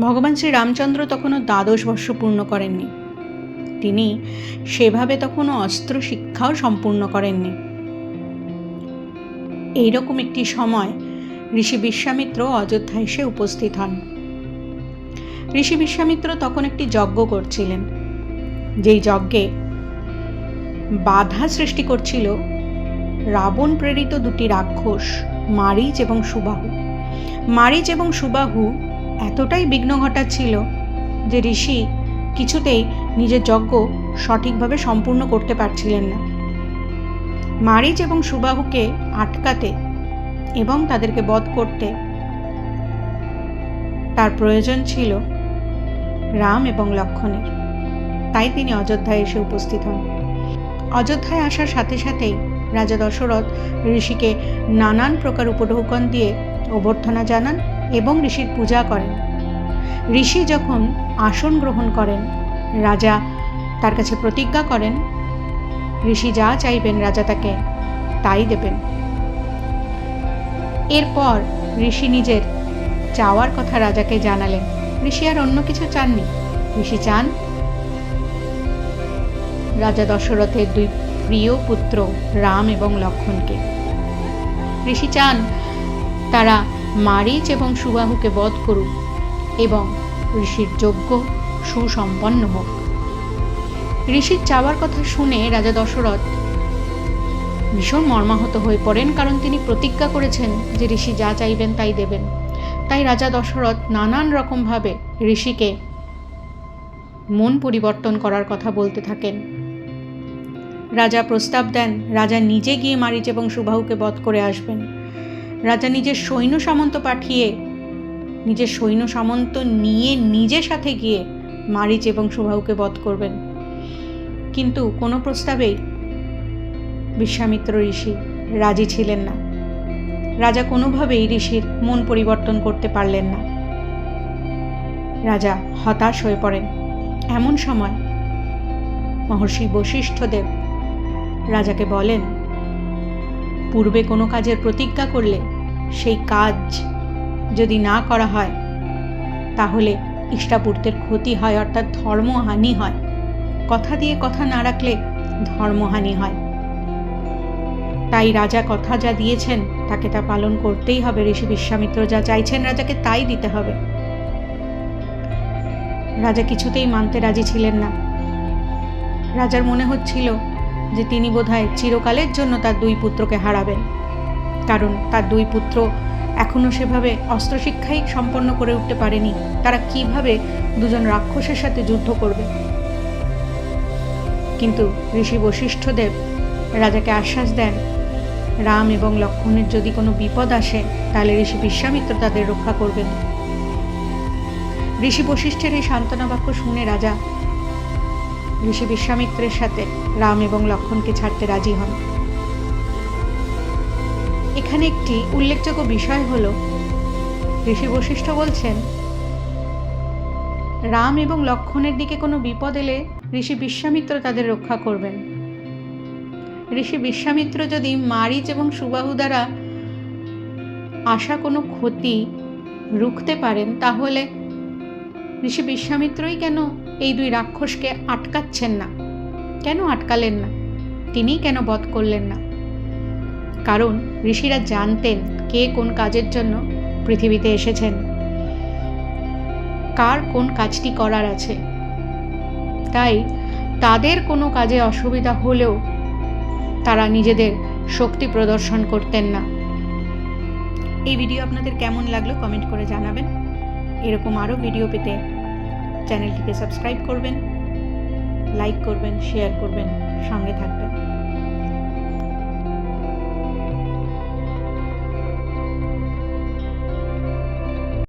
ভগবান শ্রী রামচন্দ্র তখনও দ্বাদশ বর্ষ পূর্ণ করেননি। তিনি সেভাবে তখনও অস্ত্র শিক্ষাও সম্পূর্ণ করেননি। এইরকম একটি সময় ঋষি বিশ্বামিত্র অযোধ্যা এসে উপস্থিত হন। ঋষি বিশ্বামিত্র তখন একটি যজ্ঞ করছিলেন। যেই যজ্ঞে বাধা সৃষ্টি করছিল রাবণ প্রেরিত দুটি রাক্ষস মারিচ এবং সুবাহু। মারিচ এবং সুবাহু এতটাই বিঘ্ন ঘটাচ্ছিল যে ঋষি কিছুতেই নিজের যজ্ঞ সঠিকভাবে সম্পূর্ণ করতে পারছিলেন না। মারিচ এবং সুবাহুকে আটকাতে এবং তাদেরকে বধ করতে তার প্রয়োজন ছিল রাম এবং লক্ষণের। তাই তিনি অযোধ্যায় এসে উপস্থিত হন। অযোধ্যায় আসার সাথে সাথেই রাজা দশরথ ঋষিকে নানান প্রকার উপঢৌকন দিয়ে অভ্যর্থনা জানান এবং ঋষির পূজা করেন। ঋষি যখন আসন গ্রহণ করেন, রাজা তার কাছে প্রতিজ্ঞা করেন, ঋষি যা চাইবেন রাজা তাকে তাই দেবেন। এরপর ঋষি নিজের চাওয়ার কথা রাজাকে জানালেন। ঋষি আর অন্য কিছু চাননি। ঋষি চান রাজা দশরথের দুই প্রিয় পুত্র রাম এবং লক্ষণকে ঋষি চান তারা মারিচ এবং সুবাহুকে বধ করুক এবং ঋষির যজ্ঞ সুসম্পন্ন হোক। ঋষির চাওয়ার কথা শুনে রাজা দশরথ ভীষণ মর্মাহত হয়ে পড়েন কারণ তিনি প্রতিজ্ঞা করেছেন যে ঋষি যা চাইবেন তাই দেবেন। তাই রাজা দশরথ নানান রকমভাবে ঋষিকে মন পরিবর্তন করার কথা বলতে থাকেন। রাজা প্রস্তাব দেন, রাজা নিজে গিয়ে মারিচ এবং সুবাহুকে বধ করে আসবেন। রাজা নিজের সৈন্য সামন্ত পাঠিয়ে, নিজের সৈন্য সামন্ত নিয়ে নিজের সাথে গিয়ে মারিচ এবং সুবাহুকে বধ করবেন। কিন্তু কোনো প্রস্তাবেই বিশ্বামিত্র ঋষি রাজি ছিলেন না। রাজা কোনোভাবেই ঋষির মন পরিবর্তন করতে পারলেন না। রাজা হতাশ হয়ে পড়েন। এমন সময় মহর্ষি বশিষ্ঠদেব রাজাকে বলেন পূর্বে কোনো কাজের প্রতিজ্ঞা করলে সেই কাজ যদি না করা হয়, তাহলে ইষ্টাপূর্তের ক্ষতি হয়, অর্থাৎ ধর্মহানি হয়। কথা দিয়ে কথা না রাখলে ধর্মহানি হয়। তাই রাজা কথা যা দিয়েছেন, তাকে তা পালন করতেই হবে। ঋষি বিশ্বামিত্র যা চাইছেন, রাজাকে তাই দিতে হবে। রাজা কিছুতেই মানতে রাজি ছিলেন না। রাজার মনে হচ্ছিল যে তিনি বোধহয় চিরকালের জন্য তার দুই পুত্রকে হারাবেন। কারণ তার দুই পুত্র এখনও সেভাবে অস্ত্রশিক্ষাই সম্পন্ন করে উঠতে পারেনি। তারা কীভাবে দুজন রাক্ষসের সাথে যুদ্ধ করবে? কিন্তু ঋষি বশিষ্ঠদেব রাজাকে আশ্বাস দেন, রাম এবং লক্ষণের যদি কোনো বিপদ আসে, তাহলে ঋষি বিশ্বামিত্র তাদের রক্ষা করবেন। ঋষি বশিষ্ঠের এই সান্ত্বনা বাক্য শুনে রাজা ঋষি বিশ্বামিত্রের সাথে রাম এবং লক্ষণকে ছাড়তে রাজি হন। এখানে একটি উল্লেখযোগ্য বিষয় হল, ঋষি বশিষ্ঠ বলছেন, রাম এবং লক্ষণের দিকে কোনো বিপদ এলে ঋষি বিশ্বামিত্র তাদের রক্ষা করবেন। ঋষি বিশ্বামিত্র যদি মারিচ এবং সুবাহু দ্বারা আসা কোনো ক্ষতি রুখতে পারেন, তাহলে ঋষি বিশ্বামিত্রই কেন এই দুই রাক্ষসকে আটকাচ্ছেন না। কেন আটকালেন না? তিনি কেন বধ করলেন না? কারণ ঋষিরা জানতেন কে কোন কাজের জন্য পৃথিবীতে এসেছেন। কার কোন কাজটি করার আছে? তাই তাদের কোনো কাজে অসুবিধা হলেও তারা নিজেদের শক্তি প্রদর্শন করতেন না। এই ভিডিও আপনাদের কেমন লাগল কমেন্ট করে জানাবেন। এরকম আরও ভিডিও পেতে চ্যানেলটিকে সাবস্ক্রাইব করবেন লাইক করবেন শেয়ার করবেন সঙ্গে থাকবেন।